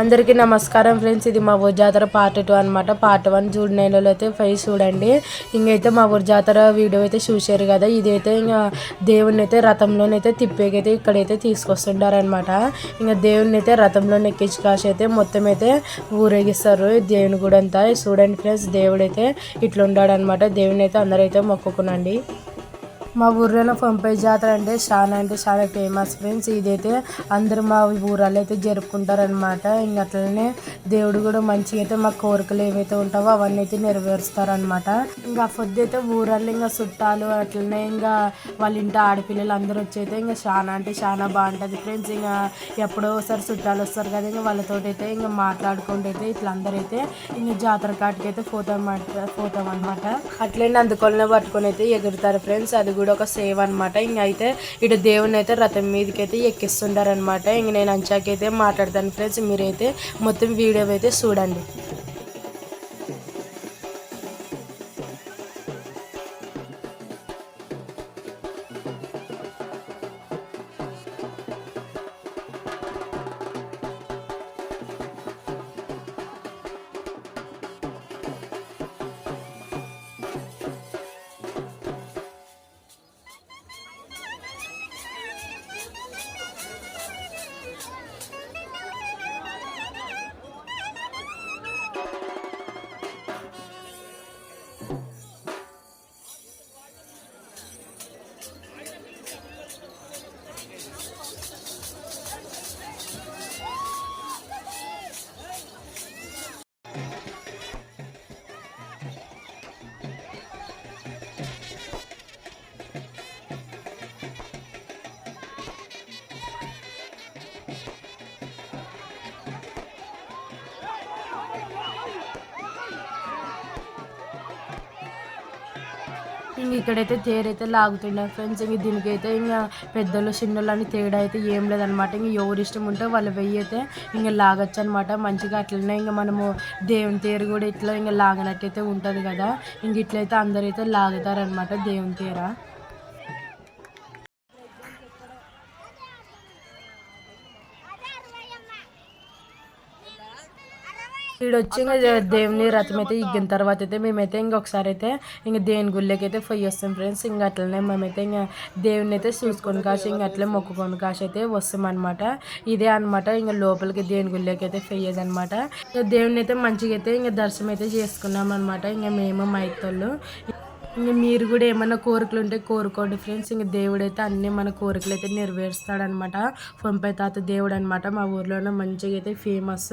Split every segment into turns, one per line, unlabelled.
అందరికీ నమస్కారం ఫ్రెండ్స్. ఇది మా ఊరు జాతర పార్ట్ టూ అనమాట పార్ట్ వన్ చూడలేని అయితే ఫైవ్ చూడండి. ఇంకైతే మా ఊరు జాతర వీడియో అయితే చూశారు కదా. ఇదైతే ఇంకా దేవుణ్ణి అయితే రథంలోనైతే తిప్పేకైతే ఇక్కడైతే తీసుకొస్తుంటారనమాట ఇంకా దేవుణ్ణి అయితే రథంలో ఎక్కించి కాసి అయితే మొత్తం అయితే ఊరేగిస్తారు. దేవుని కూడా అంతా చూడండి ఫ్రెండ్స్ దేవుడైతే ఇట్లా ఉన్నాడనమాట దేవుని అయితే అందరైతే మొక్కుకునండి. మా ఊర్లో పంపై జాతర అంటే చాలా అంటే చాలా ఫేమస్ ఫ్రెండ్స్ ఇదైతే అందరూ మా ఊరాలు అయితే జరుపుకుంటారనమాట ఇంకా అట్లనే దేవుడు కూడా మంచిగా అయితే మా కోరికలు ఏవైతే ఉంటావో అవన్నీ అయితే నెరవేరుస్తారనమాట ఇంకా ఫుడ్ అయితే ఊరాళ్ళు ఇంకా చుట్టాలు అట్లనే ఇంకా వాళ్ళ ఇంటి ఆడపిల్లలు అందరూ వచ్చి అయితే ఇంకా చాలా అంటే చాలా బాగుంటుంది ఫ్రెండ్స్ ఇంకా ఎప్పుడో ఒకసారి చుట్టాలు వస్తారు కదా ఇంకా వాళ్ళతో అయితే ఇంకా మాట్లాడుకుంటూ అయితే ఇట్లా అందరూ అయితే ఇంకా జాతర కాటికి అయితే పోతాం పోతాం అనమాట అట్లనే అందుకొలనే పట్టుకొని అయితే ఎగురుతారు ఫ్రెండ్స్ అది కూడా ఒక సేవ్ అనమాట ఇంక అయితే ఇటు దేవుని అయితే రథం మీదకి అయితే ఎక్కిస్తుంటారనమాట ఇంక నేను అంచాకైతే మాట్లాడతాను ఫ్రెండ్స్. మీరైతే మొత్తం వీడియో అయితే చూడండి. ఇంక ఇక్కడైతే తేరైతే లాగుతుండే ఫ్రెండ్స్ ఇంక దీనికైతే ఇంకా పెద్దలు చిన్నలు అని తేడా అయితే ఏం లేదనమాట ఇంక ఎవరు ఇష్టం ఉంటే వాళ్ళు వెయ్యి అయితే ఇంకా లాగచ్చు అనమాట మంచిగా అట్లనే ఇంకా మనము దేవుని తేరు కూడా ఇట్లా ఇంకా లాగనట్టయితే ఉంటుంది కదా. ఇంక ఇట్లయితే అందరైతే లాగుతారనమాట దేవుని తేరా. ఈడ వచ్చి ఇంకా దేవుని రథం అయితే ఇగ్గిన తర్వాత అయితే మేమైతే ఇంకొకసారి అయితే ఇంక దేవుని గుళ్ళకి అయితే పోయి వస్తాం ఫ్రెండ్స్. ఇంకా అట్లనే మేమైతే ఇంకా దేవుని అయితే చూసుకొని కాసి ఇంకా అట్లే మొక్కుకొని కాసి అయితే వస్తాం అనమాట ఇదే అనమాట ఇంకా లోపలికి దేవుని గుళ్ళకి అయితే పోయేది అనమాట ఇంకా దేవుని అయితే మంచిగా అయితే ఇంకా దర్శనం అయితే చేసుకున్నాం అనమాట ఇంకా మేము మా ఇత్తోళ్ళు. ఇంకా మీరు కూడా ఏమన్నా కోరికలు ఉంటే కోరుకోండి ఫ్రెండ్స్. ఇంకా దేవుడు అయితే అన్ని మన కోరికలు అయితే నెరవేరుస్తాడనమాట పంపై తాత దేవుడు అనమాట మా ఊర్లోనే మంచిగా అయితే ఫేమస్.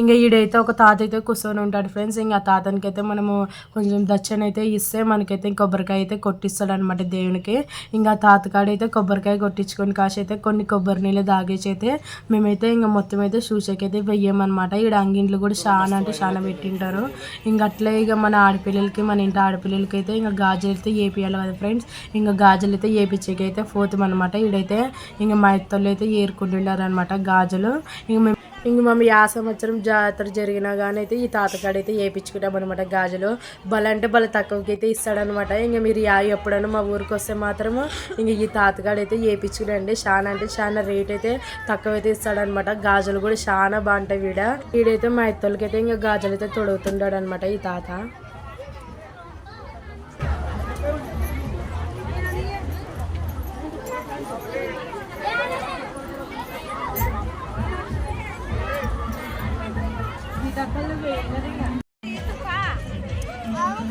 ఇంకా ఈడైతే ఒక తాత అయితే కూర్చొని ఉంటాడు ఫ్రెండ్స్. ఇంకా ఆ తాతనికి అయితే మనము కొంచెం దచ్చన అయితే ఇస్తే మనకైతే కొబ్బరికాయ అయితే కొట్టిస్తాడు అనమాట దేవునికి. ఇంకా తాతకాడు అయితే కొబ్బరికాయ కొట్టించుకొని కాసి అయితే కొన్ని కొబ్బరి నీళ్ళు తాగేసి అయితే మేమైతే ఇంకా మొత్తం అయితే షూషకి అయితే వెయ్యమనమాట ఈడ అంగిండ్లు కూడా చాలా అంటే చాలా పెట్టింటారు. ఇంకా అట్లే ఇక మన ఆడపిల్లలకి మన ఇంటి ఆడపిల్లలకి అయితే ఇంకా గాజులు అయితే ఏపియాలి కదా ఫ్రెండ్స్. ఇంకా గాజులు అయితే వేపించేకైతే పోతాం అనమాట ఈడైతే ఇంకా మా ఇత్తలు అయితే ఏరుకుంటుండారు అనమాట గాజులు. ఇంక మేము ఇంక మేము యా సంవత్సరం జాతర జరిగినా కానీ అయితే ఈ తాతకాడైతే వేయించుకుంటాం అనమాట గాజులు. బల అంటే బల తక్కువకి అయితే ఇస్తాడనమాట ఇంక మీరు యా ఎప్పుడైనా మా ఊరికి వస్తే మాత్రము ఇంక ఈ తాతకాడైతే వేయించుకురండి చాలా అంటే చాలా రేట్ అయితే తక్కువ అయితే ఇస్తాడనమాట గాజులు కూడా చాలా బాగుంటాయి వీడ. వీడైతే మా ఇత్తలకైతే ఇంకా గాజులు అయితే తొడుగుతుంటాడు అనమాట ఈ తాత.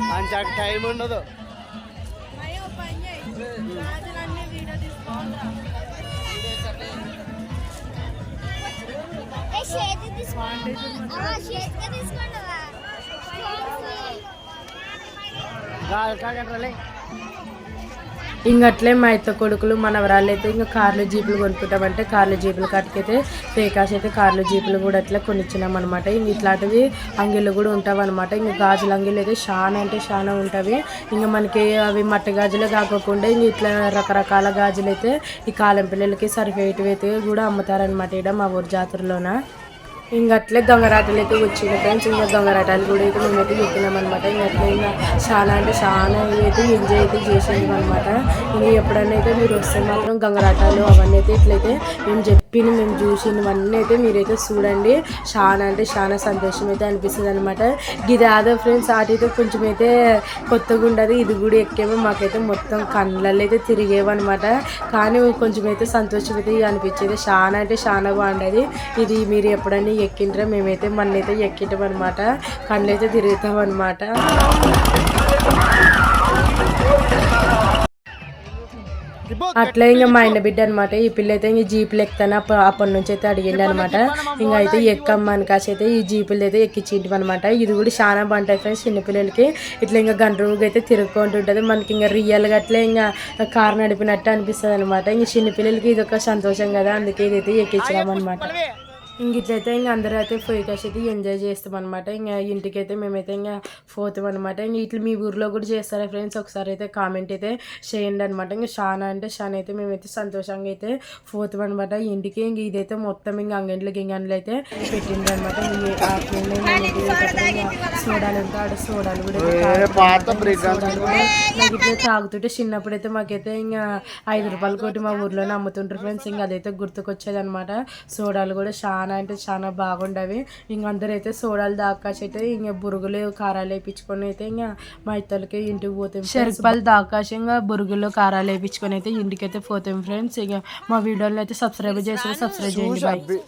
మంచి టైం ఉండదు
తీసుకోండి
ఇంకా అట్లే మా ఇత్త కొడుకులు మనవరాళ్ళు అయితే ఇంకా కార్లు జీపులు కొనుక్కుంటామంటే కార్లు జీపులు కట్టుకైతే పేకాస్ అయితే కార్లు జీపులు కూడా అట్లా కొనిచ్చినాం అనమాట ఇంక ఇట్లాంటివి అంగిళ్ళు కూడా ఉంటావు అనమాట ఇంకా గాజుల అంగిళ్ళు అయితే చాలా అంటే చాలా ఉంటాయి ఇంకా మనకి అవి మట్టి గాజులే కాకుండా ఇంక ఇట్లా రకరకాల గాజులు అయితే ఈ కాలం పిల్లలకి సరిపోయేటివి అయితే కూడా అమ్ముతారనమాట ఇక్కడ మా ఊరు జాతరలోన. ఇంకా అట్లే దొంగరాటలు అయితే వచ్చినాయి ఫ్రెండ్స్. ఇంకా గంగరాటాలు కూడా అయితే మేమైతే ఎక్కినామన్నమాట అనమాట ఇంకా అట్లా ఇంకా చాలా అంటే చాలా అయితే ఎంజాయ్ అయితే చేసాము అనమాట ఇంకా ఎప్పుడైనా అయితే మీరు వస్తే మాత్రం గంగరాటాలు అవన్నీ అయితే ఇట్లయితే మేము చెప్పిన మేము చూసినవన్నీ అయితే మీరైతే చూడండి. చాలా అంటే చాలా సంతోషం అయితే అనిపిస్తుంది అనమాట ఇది అదే ఫ్రెండ్స్ అటైతే కొంచెం అయితే కొత్తగా ఉండదు. ఇది కూడా ఎక్కేమో మాకైతే మొత్తం కళ్ళల్లో అయితే తిరిగేవన్నమాట కానీ కొంచెం అయితే సంతోషం అయితే అనిపించేది. చాలా అంటే చాలా బాగుండేది. ఇది మీరు ఎప్పుడైనా ఎక్కింటారో మేమైతే మన్నైతే ఎక్కింటాం అనమాట కళ్ళు అయితే తిరుగుతాం అనమాట అట్లా ఇంకా మా ఆయన బిడ్డ అనమాట ఈ పిల్ల అయితే ఇంక జీపులు ఎక్కుతాను. అప్ప అప్పటి నుంచి అయితే అడిగింది అనమాట ఇంకా అయితే ఎక్కమ్మని కాసి అయితే ఈ జీపులు అయితే ఎక్కించింటి అనమాట ఇది కూడా చాలా బాగుంటాయి ఫ్రెండ్స్ చిన్నపిల్లలకి. ఇట్లా ఇంకా గంట అయితే తిరుగుకుంటుంటుంది. మనకి ఇంకా రియల్గా అట్లే ఇంకా కారు నడిపినట్టు అనిపిస్తుంది అనమాట ఇంక చిన్నపిల్లలకి ఇది ఒక సంతోషం కదా అందుకే ఇదైతే అనమాట అనమాట ఇంక ఇట్లయితే ఇంకా అందరూ అయితే ఫోయికాస్ అయితే ఎంజాయ్ చేస్తాం అనమాట ఇంకా ఇంటికి అయితే మేమైతే ఇంకా పోతాం అనమాట ఇంకా ఇట్లా మీ ఊర్లో కూడా చేస్తారా ఫ్రెండ్స్? ఒకసారి అయితే కామెంట్ అయితే చేయండి అనమాట ఇంకా చాలా అంటే చాలా అయితే మేమైతే సంతోషంగా అయితే పోతాం అనమాట ఇంటికి ఇంక ఇదైతే మొత్తం ఇంకా అంగండ్లు గింగండ్లు అయితే పెట్టిండ్రు అనమాట సోడాలు ఆడ సోడాలు కూడా నాకు ఇట్లా తాగుతుంటే చిన్నప్పుడు అయితే మాకైతే ఇంకా ఐదు రూపాయల కోటి మా ఊర్లోనే అమ్ముతుంటారు ఫ్రెండ్స్. ఇంకా అదైతే గుర్తుకొచ్చేది అనమాట సోడాలు కూడా చాలా అంటే చాలా బాగుండవి. ఇంక అందరూ అయితే సోడాలు దాకాసి అయితే ఇంకా బురుగులు కారాలు వేయించుకొని అయితే ఇంకా మా ఇత్తలకి ఇంటికి పోతాం చెరుకుపల్లి దాకాసి ఇంకా బురుగులు కారాలు వేయించుకొని అయితే ఇంటికి అయితే పోతాం ఫ్రెండ్స్. ఇంకా మా వీడియోని అయితే సబ్స్క్రైబ్ చేసి సబ్స్క్రైబ్ చేయండి.